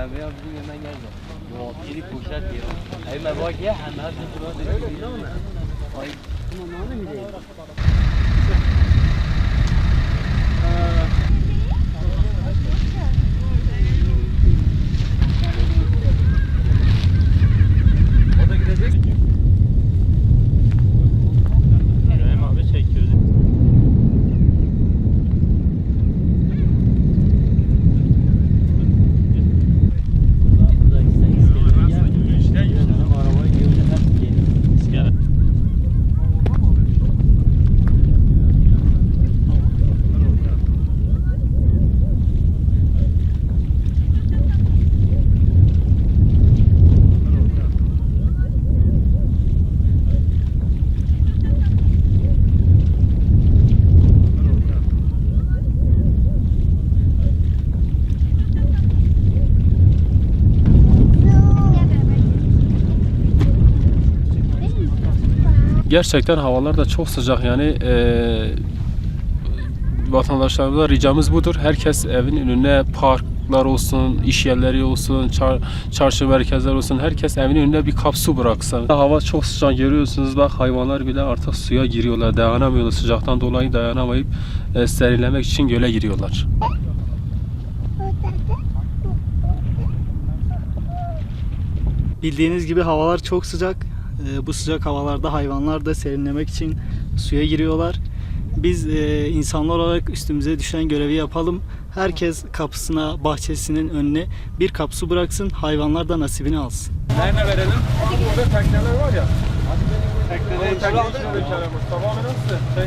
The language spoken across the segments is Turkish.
Kerem ya bizim yanından geldi. Yok geri poşet ya. Ayma bak ya hem her şey Gerçekten havalar da çok sıcak yani eee vatandaşlarımıza ricamız budur. Herkes evin önüne parklar olsun, iş yerleri olsun, çar- çarşı merkezler olsun. Herkes evin önüne bir kap su bıraksa. Hava çok sıcak görüyorsunuz bak hayvanlar bile artık suya giriyorlar. Dayanamıyorlar sıcaktan dolayı dayanamayıp e, serinlemek için göle giriyorlar. Bildiğiniz gibi havalar çok sıcak. Ee, bu sıcak havalarda hayvanlar da serinlemek için suya giriyorlar. Biz e, insanlar olarak üstümüze düşen görevi yapalım. Herkes kapısına, bahçesinin önüne bir kap su bıraksın. Hayvanlar da nasibini alsın. Nerede verelim? Burada tekneler var ya. Tekneleri içeri dökelim. Tamamen nasıl? Şey,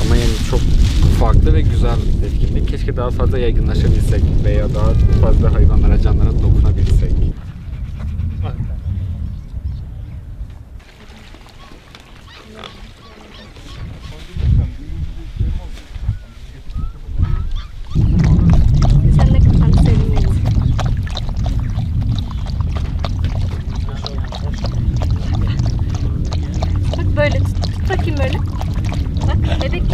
Ama yani çok farklı ve güzel etkinlik. Keşke daha fazla yaygınlaşabilsek veya daha fazla hayvanlara, canlara dokunabilsek. Sen de kafanı sevinmeyin. Bak böyle tut, tut bakayım böyle. Bak bebek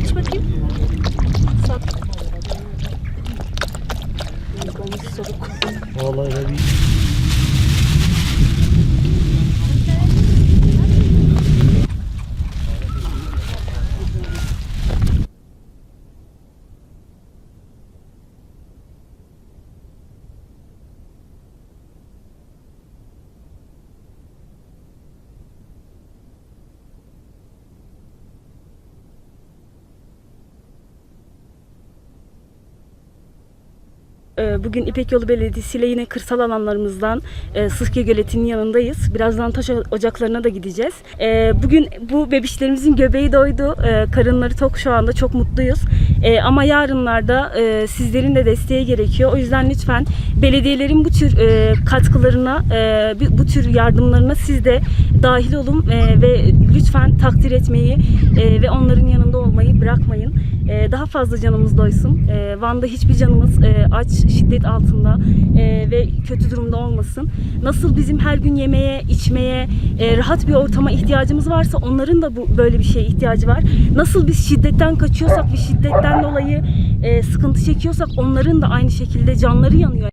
Bugün İpek Yolu Belediyesi ile yine kırsal alanlarımızdan e, Sıhki Göleti'nin yanındayız. Birazdan taş ocaklarına da gideceğiz. Ee, Bugün bu bebişlerimizin göbeği doydu. Ee, Karınları tok şu anda çok mutluyuz. Ee, Ama yarınlarda e, sizlerin de desteği gerekiyor. O yüzden lütfen belediyelerin bu tür e, katkılarına, e, bu tür yardımlarına siz de dahil olun e, ve lütfen takdir etmeyi e, ve onların yanında olmayı bırakmayın. E, Daha fazla canımız doysun. E, Van'da hiçbir canımız e, aç, şiddet altında e, ve kötü durumda olmasın. Nasıl bizim her gün yemeğe, içmeye, e, rahat bir ortama ihtiyacımız varsa onların da bu böyle bir şeye ihtiyacı var. Nasıl biz şiddetten kaçıyorsak ve şiddetten dolayı e, sıkıntı çekiyorsak onların da aynı şekilde canları yanıyor.